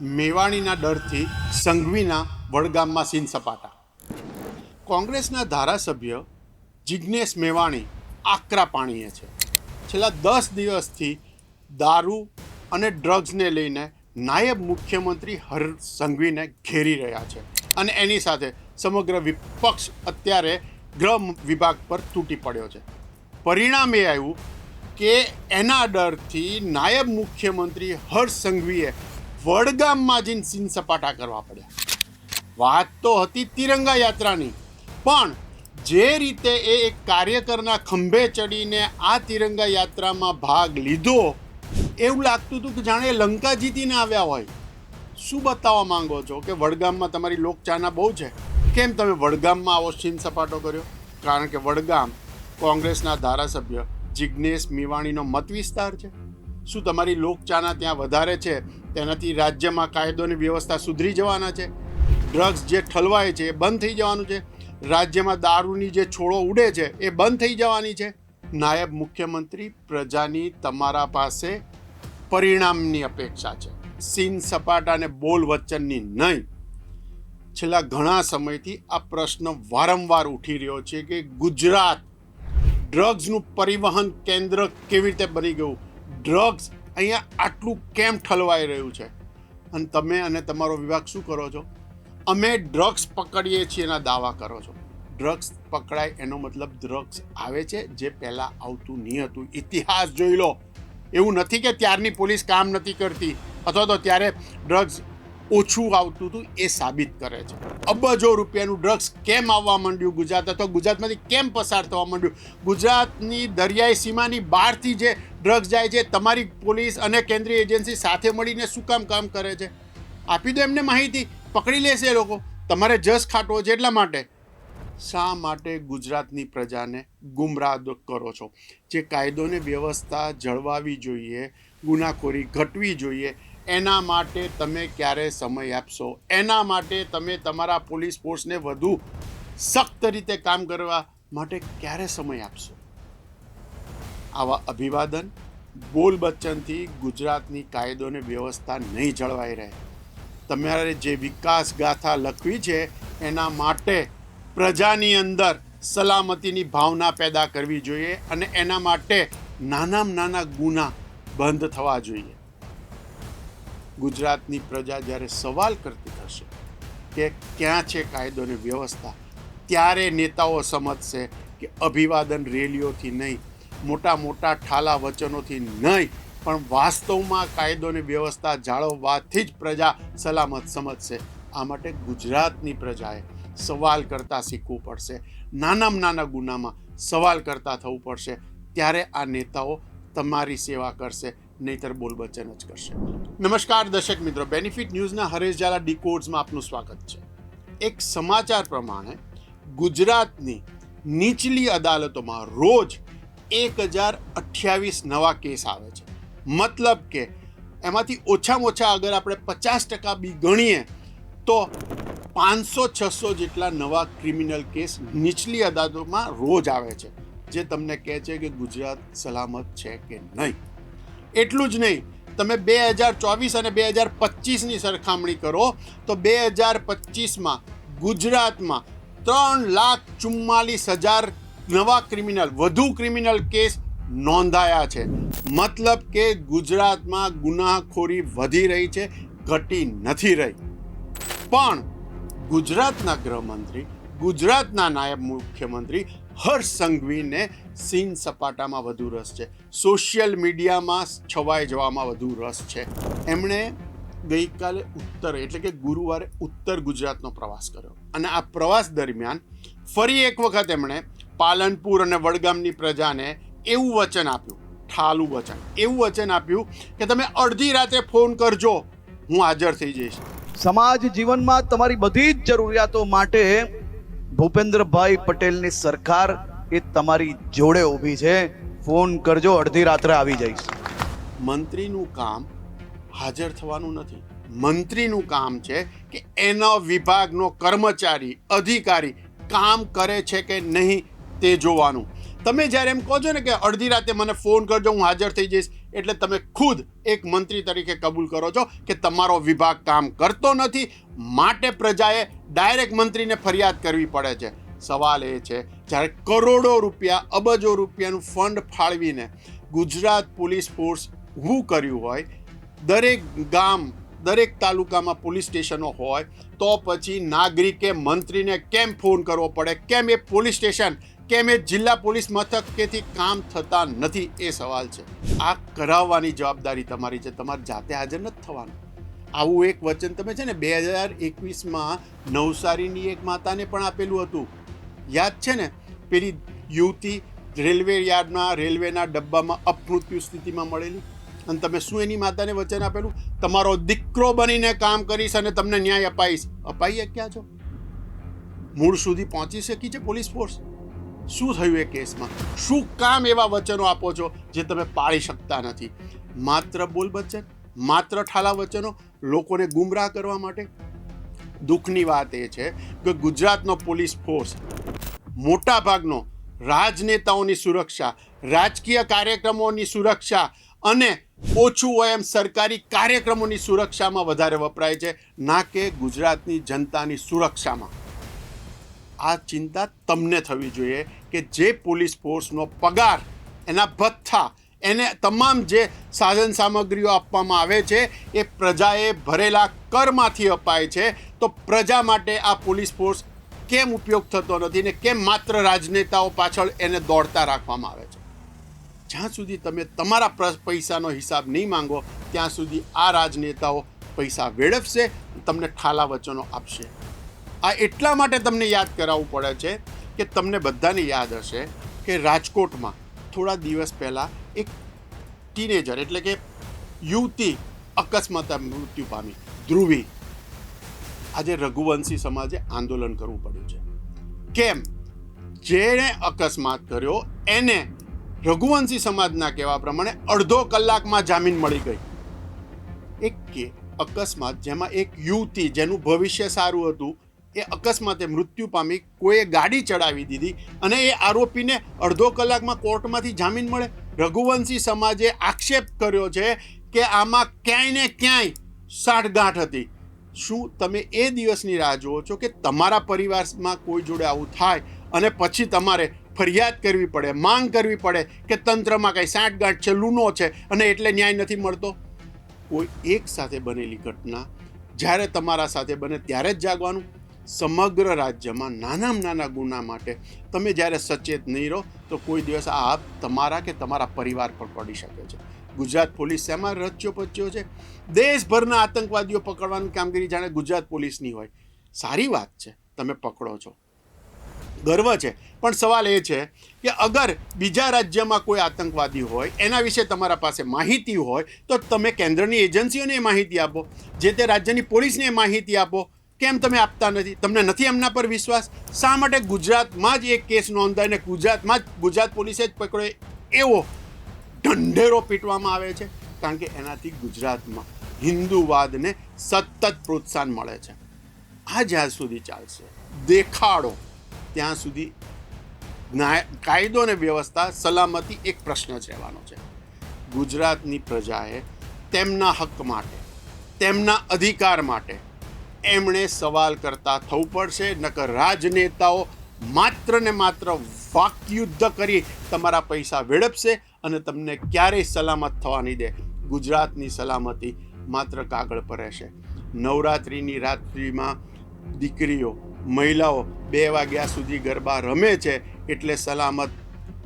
મેવાણીના ડરથી સંઘવીના વડગામમાં scene સપાટા. કોંગ્રેસના ધારાસભ્ય જિજ્ઞેશ મેવાણી આકરા પાણીએ છે. છેલ્લા દસ દિવસથી દારૂ અને ડ્રગ્સને લઈને નાયબ મુખ્યમંત્રી હર્ષ સંઘવીને ઘેરી રહ્યા છે અને એની સાથે સમગ્ર વિપક્ષ અત્યારે ગૃહ વિભાગ પર તૂટી પડ્યો છે. પરિણામ એ આવ્યું કે એના ડરથી નાયબ મુખ્યમંત્રી હર્ષ સંઘવીએ વડગામમાં જઈને સીન સપાટા કરવા પડ્યા. વાત તો હતી તિરંગા યાત્રાની, પણ જે રીતે એ એક કાર્યકરના ખંભે ચડીને આ તિરંગા યાત્રામાં ભાગ લીધો, એવું લાગતું હતું કે જાણે લંકા જીતીને આવ્યા હોય. શું બતાવવા માંગો છો કે વડગામમાં તમારી લોકચાહના બહુ છે? કેમ તમે વડગામમાં આવો સીન સપાટો કર્યો? કારણ કે વડગામ કોંગ્રેસના ધારાસભ્ય જિજ્ઞેશ મેવાણીનો મત વિસ્તાર છે. શું તમારી લોકચાહના ત્યાં વધારે છે? તેનાથી રાજ્યમાં કાયદો અને વ્યવસ્થા સુધરી જવાના છે? ડ્રગ્સ જે ઠલવાય છે, એ બંધ થઈ જવાનું છે? રાજ્યમાં દારૂની જે છોડો ઉડે છે, એ બંધ થઈ જવાની છે? નાયબ મુખ્યમંત્રી પ્રજાની તમારા પાસે પરિણામની અપેક્ષા છે. સીન સપાટા અને બોલ વચનની નહીં. છેલ્લા ઘણા સમયથી આ પ્રશ્ન વારંવાર ઉઠી રહ્યો છે કે ગુજરાત ડ્રગ્સનું પરિવહન કેન્દ્ર કેવી રીતે બની ગયું? ડ્રગ્સ અહીંયા આટલું કેમ ઠલવાઈ રહ્યું છે? અને તમે અને તમારો વિભાગ શું કરો છો? અમે ડ્રગ્સ પકડીએ છીએ એના દાવા કરો છો. ડ્રગ્સ પકડાય એનો મતલબ ડ્રગ્સ આવે છે, જે પહેલાં આવતું નહીં હતું. ઇતિહાસ જોઈ લો. એવું નથી કે ત્યારની પોલીસ કામ નથી કરતી, અથવા તો ત્યારે ડ્રગ્સ ઓછું આવતું હતું એ સાબિત કરે છે. અબજો રૂપિયાનું ડ્રગ્સ કેમ આવવા માંડ્યું ગુજરાત? અથવા ગુજરાતમાંથી કેમ પસાર થવા માંડ્યું? ગુજરાતની દરિયાઈ સીમાની બહારથી જે ડ્રગ્સ જાય છે, તમારી પોલીસ અને કેન્દ્રીય એજન્સી સાથે મળીને શું કામ કામ કરે છે? આપી દો એમને માહિતી, પકડી લેશે એ લોકો. તમારે જસ ખાટવો છે એટલા માટે. શા માટે ગુજરાતની પ્રજાને ગુમરાહ કરો છો? જે કાયદોને વ્યવસ્થા જળવાવી જોઈએ, ગુનાખોરી ઘટવી જોઈએ, એના માટે તમે ક્યારે સમય આપશો? એના માટે તમે તમારા પોલીસ ફોર્સને વધુ સખ્ત રીતે કામ કરવા માટે ક્યારે સમય આપશો? આવા અભિવાદન બોલ બચ્ચનથી ગુજરાતની કાયદો અને વ્યવસ્થા નહીં જળવાઈ રહે. તમારે જે વિકાસ ગાથા લખવી છે, એના માટે પ્રજાની અંદર સલામતીની ભાવના પેદા કરવી જોઈએ અને એના માટે નાનામાં નાના ગુના બંધ થવા જોઈએ. ગુજરાતની પ્રજા જ્યારે સવાલ કરતી થશે કે ક્યાં છે કાયદો અને વ્યવસ્થા, ત્યારે નેતાઓ સમજશે કે અભિવાદન રેલીઓથી નહીં મોટા મોટા ઠાલા વચનોથી નહીં, પણ વાસ્તવમાં કાયદોની વ્યવસ્થા જાળવવાથી જ પ્રજા સલામત સમજશે. આ માટે ગુજરાતની પ્રજાએ સવાલ કરતા શીખવું પડશે. નાનામાં નાના ગુનામાં સવાલ કરતા થવું પડશે. ત્યારે આ નેતાઓ તમારી સેવા કરશે, નહીતર બોલ બચન જ કરશે. નમસ્કાર દર્શક મિત્રો બેનિફિટ ન્યૂઝના હરેશ ઝાલા ડીકોડ્સમાં આપનું સ્વાગત છે. એક સમાચાર પ્રમાણે ગુજરાતની નીચલી અદાલતોમાં રોજ એક હજાર અઠ્યાવીસ નવા કેસ આવે છે. મતલબ કે એમાંથી ઓછામાં ઓછા અગર આપણે પચાસ ટકા બી ગણીએ, તો પાંચસો છસો જેટલા નવા ક્રિમિનલ કેસ નીચલી અદાલતોમાં રોજ આવે છે. જે તમને કહે છે કે ગુજરાત સલામત છે કે નહીં. એટલું જ નહીં, તમે બે હજાર ચોવીસ અને બે હજાર પચીસની સરખામણી કરો, તો બે હજાર પચીસમાં ગુજરાતમાં ત્રણ લાખ ચુમ્માલીસ હજાર નવા ક્રિમિનલ, વધુ ક્રિમિનલ કેસ નોંધાયા છે. મતલબ કે ગુજરાતમાં ગુનાખોરી વધી રહી છે, ઘટી નથી રહી. પણ ગુજરાતના ગૃહમંત્રી, ગુજરાતના નાયબ મુખ્યમંત્રી હર્ષ સંઘવીને સીન સપાટામાં વધુ રસ છે. સોશિયલ મીડિયામાં છવાઈ જવામાં વધુ રસ છે. એમણે ગઈકાલે ઉત્તર, એટલે કે ગુરુવારે ઉત્તર ગુજરાતનો પ્રવાસ કર્યો. અને આ પ્રવાસ દરમિયાન ફરી એક વખત એમણે પાલનપુર અને વડગામની પ્રજાને એવું વચન આપ્યું ઠાલું વચન એવું વચન આપ્યું કે તમે અડધી રાતે ફોન કરજો હું હાજર થઈ જઈશ. સમાજ જીવનમાં તમારી બધી જ જરૂરિયાતો માટે ભૂપેન્દ્રભાઈ પટેલની સરકાર એ તમારી જોડે ઊભી છે. ફોન કરજો અડધી રાત્રે આવી જઈશ. મંત્રીનું કામ હાજર થવાનું નથી. મંત્રીનું કામ છે કે એના વિભાગનો કર્મચારી અધિકારી કામ કરે છે કે નહીં તે જોવાનું. તમે જ્યારે એમ કહો છો ને કે અડધી રાતે મને ફોન કરજો, હું હાજર થઈ જઈશ, એટલે તમે ખુદ એક મંત્રી તરીકે કબૂલ કરો છો કે તમારો વિભાગ કામ કરતો નથી, માટે પ્રજાએ ડાયરેક્ટ મંત્રીને ફરિયાદ કરવી પડે છે. સવાલ એ છે, જ્યારે કરોડો રૂપિયા, અબજો રૂપિયાનું ફંડ ફાળવીને ગુજરાત પોલીસ ફોર્સ ઊભું કર્યું હોય, દરેક ગામ, દરેક તાલુકામાં પોલીસ સ્ટેશનો હોય, તો પછી નાગરિકે મંત્રીને કેમ ફોન કરવો પડે, કેમ એ પોલીસ સ્ટેશન કેમ એ જિલ્લા પોલીસ મથકેથી કામ થતા નથી એ સવાલ છે. આ કરાવવાની જવાબદારી તમારી છે. તમારે જાતે હાજર નથી થવાનું. આવું એક વચન તમે છે ને બે હજાર એકવીસમાં નવસારીની એક માતાને પણ આપેલું હતું. યાદ છે ને? પેલી યુવતી રેલવે યાર્ડમાં રેલવેના ડબ્બામાં અપમૃત્યુ સ્થિતિમાં મળેલી. અને તમે શું એની માતાને વચન આપેલું? તમારો દીકરો બનીને કામ કરીશ અને તમને ન્યાય અપાઈશ. અપાઈ શક્યા છો? મૂળ સુધી પહોંચી શકી છે પોલીસ ફોર્સ? શું થયું એ કેસમાં? શું કામ એવા વચનો આપો છો જે તમે પાળી શકતા નથી? માત્ર બોલ વચન માત્ર ઠાલા વચનો, લોકોને ગુમરાહ કરવા માટે? દુઃખની વાત એ છે કે ગુજરાતનો પોલીસ ફોર્સ મોટા ભાગનો રાજનેતાઓની સુરક્ષા, રાજકીય કાર્યક્રમોની સુરક્ષા અને ઓછું હોય એમ સરકારી કાર્યક્રમોની સુરક્ષામાં વધારે વપરાય છે. ના કે ગુજરાતની જનતાની સુરક્ષામાં. આ ચિંતા તમને થવી જોઈએ કે જે પોલીસ ફોર્સનો પગાર, એના ભથ્થા, એને તમામ જે સાધન સામગ્રીઓ આપવામાં આવે છે, એ પ્રજાએ ભરેલા કરમાંથી અપાય છે, તો પ્રજા માટે આ પોલીસ ફોર્સ કેમ ઉપયોગ થતો નથી ને કેમ માત્ર રાજનેતાઓ પાછળ એને દોડતા રાખવામાં આવે છે? જ્યાં સુધી તમે તમારા પૈસાનો હિસાબ નહીં માંગો, ત્યાં સુધી આ રાજનેતાઓ પૈસા વેડફશે, તમને ઠાલા વચનો આપશે. આ એટલા માટે તમને યાદ કરાવવું પડે છે કે તમને બધાને યાદ હશે કે રાજકોટમાં થોડા દિવસ પહેલાં એક ટીનેજર એટલે કે યુવતી અકસ્માત મૃત્યુ પામી. ધ્રુવી. આજે રઘુવંશી સમાજે આંદોલન કરવું પડ્યું છે. કેમ? જેણે અકસ્માત કર્યો, એને રઘુવંશી સમાજના કહેવા પ્રમાણે અડધો કલાકમાં જામીન મળી ગઈ. એક કે અકસ્માત જેમાં એક યુવતી જેનું ભવિષ્ય સારું હતું એ અકસ્માતે મૃત્યુ પામી કોઈએ ગાડી ચડાવી દીધી અને એ આરોપીને અડધો કલાકમાં કોર્ટમાંથી જામીન મળે. રઘુવંશી સમાજે આક્ષેપ કર્યો છે કે આમાં ક્યાંય ને ક્યાંય સાઠગાંઠ હતી. શું તમે એ દિવસની રાહ જુઓ છો કે તમારા પરિવારમાં કોઈ જોડે આવું થાય અને પછી તમારે ફરિયાદ કરવી પડે, માંગ કરવી પડે કે તંત્રમાં કંઈ સાઠગાંઠ છે, લૂનો છે અને એટલે ન્યાય નથી મળતો? કોઈ એક સાથે બનેલી ઘટના જ્યારે તમારા સાથે બને ત્યારે જ જાગવાનું? સમગ્ર રાજ્યમાં નાનામાં નાના ગુના માટે તમે જ્યારે સચેત નહીં રહો, તો કોઈ દિવસ આ તમારા કે તમારા પરિવાર પર પડી શકે છે. ગુજરાત પોલીસ શેમાં રચ્યો પચ્યો છે? દેશભરના આતંકવાદીઓ પકડવાની કામગીરી જાણે ગુજરાત પોલીસની હોય. સારી વાત છે, તમે પકડો છો. ગર્વ છે. પણ સવાલ એ છે કે અગર બીજા રાજ્યમાં કોઈ આતંકવાદી હોય, એના વિશે તમારા પાસે માહિતી હોય, તો તમે કેન્દ્રની એજન્સીઓને માહિતી આપો. જે તે રાજ્યની પોલીસને માહિતી આપો. કેમ તમે આપતા નથી? તમને નથી એમના પર વિશ્વાસ? શા માટે ગુજરાતમાં જ એક કેસ નોંધાય ને ગુજરાતમાં જ ગુજરાત પોલીસે જ પકડે એવો ઢંઢેરો પીટવામાં આવે છે? કારણ કે એનાથી ગુજરાતમાં હિન્દુવાદને સતત પ્રોત્સાહન મળે છે. આ જ્યાં સુધી ચાલશે. દેખાડો. ત્યાં સુધી કાયદો અને વ્યવસ્થા સલામતી એક પ્રશ્ન જ રહેવાનો છે. ગુજરાતની પ્રજાએ તેમના હક માટે, તેમના અધિકાર માટે એમણે સવાલ કરતા થવું પડશે, નકર રાજનેતાઓ માત્ર ને માત્ર વાકયુદ્ધ કરી તમારા પૈસા વેડપશે અને તમને ક્યારેય સલામત થવા નહીં દે. ગુજરાતની સલામતી માત્ર કાગળ પર રહેશે. નવરાત્રિની રાત્રિમાં દીકરીઓ, મહિલાઓ બે વાગ્યા સુધી ગરબા રમે છે એટલે સલામત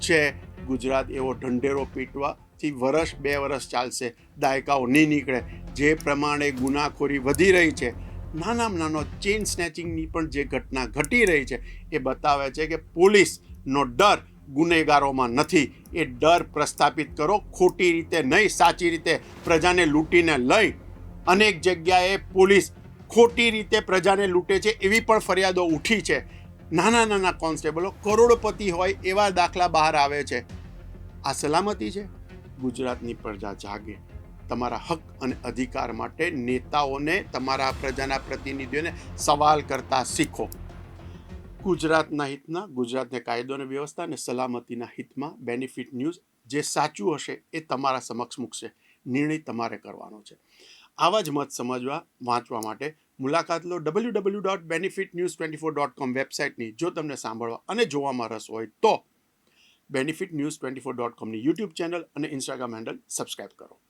છે ગુજરાત એવો ઢંઢેરો પીટવાથી વરસ બે વરસ ચાલશે. દાયકાઓ નહીં નીકળે. જે પ્રમાણે ગુનાખોરી વધી રહી છે નાનામાં નાનો ચેઇન સ્નેચિંગની પણ જે ઘટના ઘટી રહી છે, એ બતાવે છે કે પોલીસનો ડર ગુનેગારોમાં નથી. એ ડર પ્રસ્થાપિત કરો, ખોટી રીતે નહીં, સાચી રીતે પ્રજાને લૂંટીને લઈ. અનેક જગ્યાએ પોલીસ ખોટી રીતે પ્રજાને લૂંટે છે એવી પણ ફરિયાદો ઉઠી છે. નાના નાના કોન્સ્ટેબલો કરોડપતિ હોય એવા દાખલા બહાર આવે છે. આ સલામતી છે? ગુજરાતની પ્રજા જાગે. તમારા હક અને અધિકાર માટે નેતાઓને, તમારા પ્રજાના પ્રતિનિધિઓને સવાલ કરતા શીખો. ગુજરાતના હિતના, ગુજરાતને કાયદો અને વ્યવસ્થા અને સલામતીના હિતમાં બેનિફિટ ન્યૂઝ જે સાચું હશે એ તમારા સમક્ષ મૂકશે. નિર્ણય તમારે કરવાનો છે. આવા જ મત સમજવા, વાંચવા માટે મુલાકાત લો W W dot benefit news twenty four dot com વેબસાઇટની. જો તમને સાંભળવા અને જોવામાં રસ હોય તો benefit news twenty four dot કોમની YouTube channel અને ઇન્સ્ટાગ્રામ હેન્ડલ સબસ્ક્રાઈબ કરો.